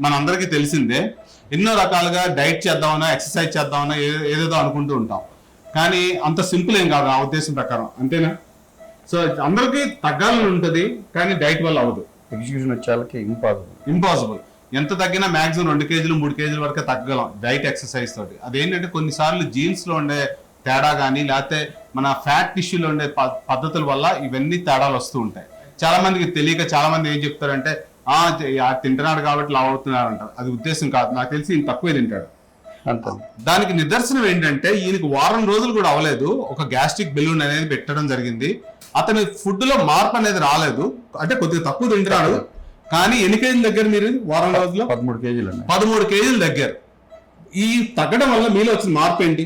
మనందరికీ తెలిసిందే ఎన్నో రకాలుగా డైట్ చేద్దామన్నా ఎక్సర్సైజ్ చేద్దామన్నా ఏదేదో అనుకుంటూ ఉంటాం. కానీ అంత సింపుల్ ఏం కాదు ఆ ఉద్దేశం ప్రకారం. అంతేనా? సో అందరికీ తగ్గాలని ఉంటుంది కానీ డైట్ వల్ల అవ్వదు. ఎగ్జిక్యూషన్ వచ్చేళ్ళకి ఇంపాసిబుల్. ఇంపాసిబుల్. ఎంత తగ్గినా మాక్సిమం రెండు కేజీలు మూడు కేజీల వరకు తగ్గలం డైట్ ఎక్సర్సైజ్ తోటి. అదేంటంటే కొన్నిసార్లు జీన్స్లో ఉండే తేడా కానీ లేకపోతే మన ఫ్యాట్ టిష్యూలో ఉండే పద్ధతుల వల్ల ఇవన్నీ తేడాలు వస్తూ ఉంటాయి. చాలా మందికి తెలియక చాలా మంది ఏం చెప్తారంటే తింటున్నాడు కాబట్టి లావ్ అవుతున్నాడు అంటారు. అది ఉద్దేశం కాదు. నాకు తెలిసి ఈయన తక్కువే తింటాడు. దానికి నిదర్శనం ఏంటంటే ఈయనకి వారం రోజులు కూడా అవ్వలేదు. ఒక గ్యాస్ట్రిక్ బెలూన్ అనేది పెట్టడం జరిగింది. అతని ఫుడ్లో మార్పు అనేది రాలేదు. అంటే కొద్దిగా తక్కువ తింటున్నాడు. కానీ ఎన్ని కేజీల దగ్గర మీరు వారం రోజుల్లో పదమూడు కేజీలు పదమూడు కేజీల దగ్గర. ఈ తగ్గడం వల్ల మీలో వచ్చిన మార్పు ఏంటి?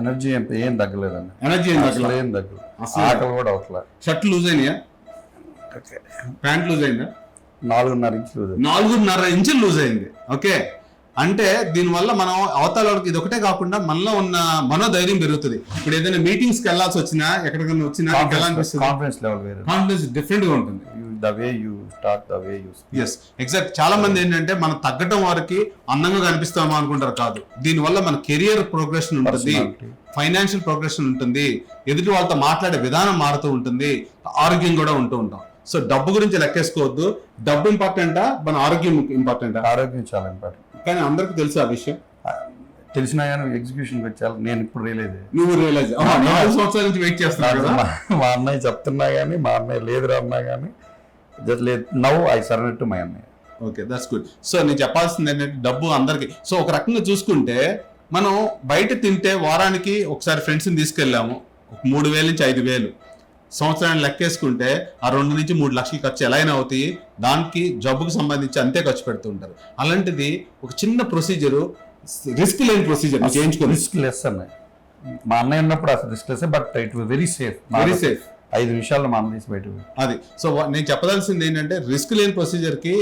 ఎనర్జీ ఏం ఏం తగ్గలేదండి. ఎనర్జీ ఏం తగ్గలేదు. ఏం తగ్గలేదు. అసలు ఆకలి కూడా అవట్లే షర్ట్ లూజ్ అయినాయా? ప్యాంట్ లూజ్ అయిందా? నాలుగున్నర ఇంచులు. నాలుగున్నర ఇంచులు లూజ్ అయింది. ఓకే? అంటే దీనివల్ల మనం అవతల వాళ్ళకి ఇది ఒకటే కాకుండా మనలో ఉన్న మనోధైర్యం పెరుగుతుంది. ఇప్పుడు ఏదైనా మీటింగ్స్కి వెళ్ళాల్సి వచ్చినా ఎక్కడికైనా వచ్చినా నీకు ఎలా అనిపిస్తుంది? కాన్ఫిడెన్స్ లెవెల్ వేరే. కాన్ఫిడెన్స్ డిఫరెంట్గా ఉంటుంది. The way you start the way you is exact చాలా మంది ఏంటంటే మనం తగ్గటం వారికి అందంగా కనిపిస్తామా అనుకుంటారు కాదు. దీనివల్ల మన కెరియర్ ప్రోగ్రెషన్ ఉంటుంది. ఫైనాన్షియల్ ప్రోగ్రెషన్ ఉంటుంది. ఎదుటి వాళ్ళతో మాట్లాడే విధానం మారుతూ ఉంటుంది. ఆరోగ్యం కూడా ఉంటూ ఉంటాం. సో డబ్బు గురించి లెక్కేసుకోవద్దు. డబ్బు ఇంపార్టెంటా? మన ఆరోగ్యం ఇంపార్టెంటా? ఆరోగ్యం చాలా ఇంపార్టెంట్. కానీ అందరికి తెలుసు ఆ విషయం. తెలిసినా కానీ ఎగ్జిక్యూషన్కి వచ్చాను నేను ఇప్పుడు రియలైజ్ నువ్వు రియలైజ్ నాలుగు సంవత్సరాల నుంచి వెయిట్ చేస్తున్నావు కదా. మా అన్నయ్య చెప్తున్నా కానీ మా అన్నయ్య లేదురా అన్నా కానీ జస్ట్ లేదు. నవ్వు ఐ సరెండర్ టు మై అన్నయ్య. ఓకే దట్స్ గుడ్ సో నేను చెప్పాల్సింది ఏంటంటే డబ్బు అందరికి. సో ఒక రకంగా చూసుకుంటే మనం బయట తింటే వారానికి ఒకసారి ఫ్రెండ్స్ని తీసుకెళ్ళాము. ఒక మూడు వేల నుంచి ఐదు వేలు. సంవత్సరాన్ని లెక్కేసుకుంటే ఆ రెండు నుంచి మూడు లక్షలు ఖర్చు ఎలా అయినా అవుతాయి. దానికి జబ్బుకు సంబంధించి అంతే ఖర్చు పెడుతూ ఉంటారు. అలాంటిది ఒక చిన్న ప్రొసీజరు రిస్క్ లేని ప్రొసీజర్ చేయించుకోండి. రిస్క్ లెస్ అన్నయ్య. మా అన్నయ్య ఉన్నప్పుడు అసలు risk less but it very safe very safe ఐదు నిమిషాల్లో మా అన్న తీసి బయట అది. సో నేను చెప్పదలసింది ఏంటంటే రిస్క్ లేని ప్రొసీజర్కి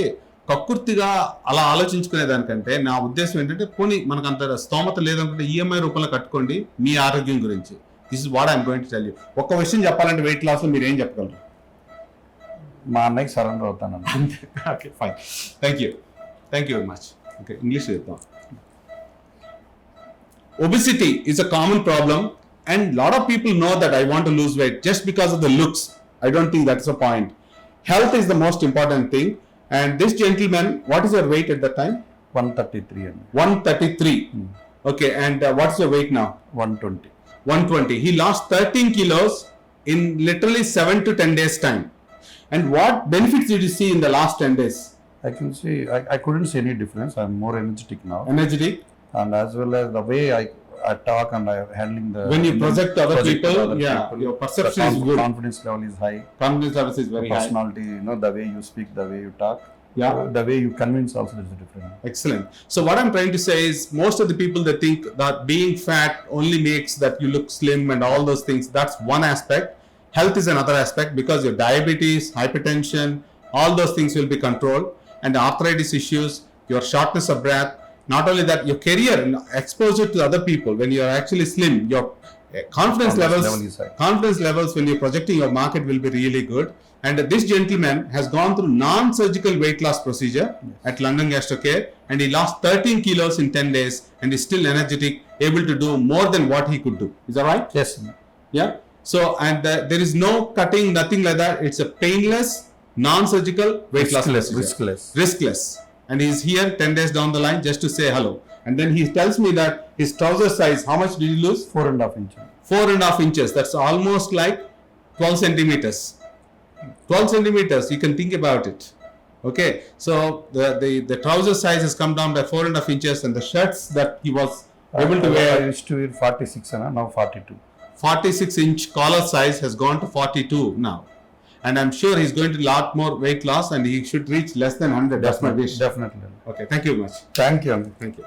కక్కుర్తిగా అలా ఆలోచించుకునే దానికంటే నా ఉద్దేశం ఏంటంటే పోనీ మనకు అంత స్తోమత లేదనుకుంటే ఈఎంఐ రూపంలో కట్టుకోండి మీ ఆరోగ్యం గురించి. this is what I'm going to tell you ఒక్క విషయం చెప్పాలంటే వెయిట్ లాస్ మీరు ఏం చెప్పగలరు మా అన్నయ్యకి సరెండర్ అవుతాను okay fine thank you thank you very much okay English చెప్తాం obesity is a common problem and lot of people know that i want to lose weight just because of the looks i don't think that's the point health is the most important thing and this gentleman what is your weight at that time one thirty three అండి 133 okay and uh, what's your weight now one twenty 120 he lost 13 kilos in literally 7 to 10 days time. And what benefits did you see in the last 10 days? I can see I, I couldn't see any difference. I'm more energetic now, energetic? And as well as the way I, I talk and I handling the When you project to other project to people, other yeah, people, your perception is good. Confidence level is high. confidence levels is very high. Personality, you know, the way you speak, the way you talk, Yeah. the way you convince also is different. Excellent. So what I'm trying to say is most of the people that think that being fat only makes that you look slim and all those things, that's one aspect. Health is another aspect because your diabetes, hypertension, all those things will be controlled and arthritis issues, your shortness of breath, not only that, your career exposure to other people when you are actually slim, your uh, confidence Confidence levels level confidence levels when you're projecting your market will be really good. And this gentleman has gone through non-surgical weight loss procedure at London Gastrocare and he lost 13 kilos in 10 days and is still energetic, able to do more than what he could do. Is that right? Yes, Yeah. So, and uh, there is no cutting, nothing like that. It's a painless, non-surgical weight loss riskless, procedure riskless. riskless. And he's here 10 days down the line just to say hello. And then he tells me that his trouser size, how much did he lose? Four and a half inches. four and a half inches. That's almost like 12 centimeters. 12 centimeters, you can think about it. Okay, so the, the, the trouser size has come down by four and a half inches, and the shirts that he was able to I, I wear, used to wear 46 and now 42. 46 inch collar size has gone to 42 now. And I'm sure he's going to lot more weight loss and he should reach less than 100. That's my wish. Definitely. Okay, thank you much. Thank you. Thank you.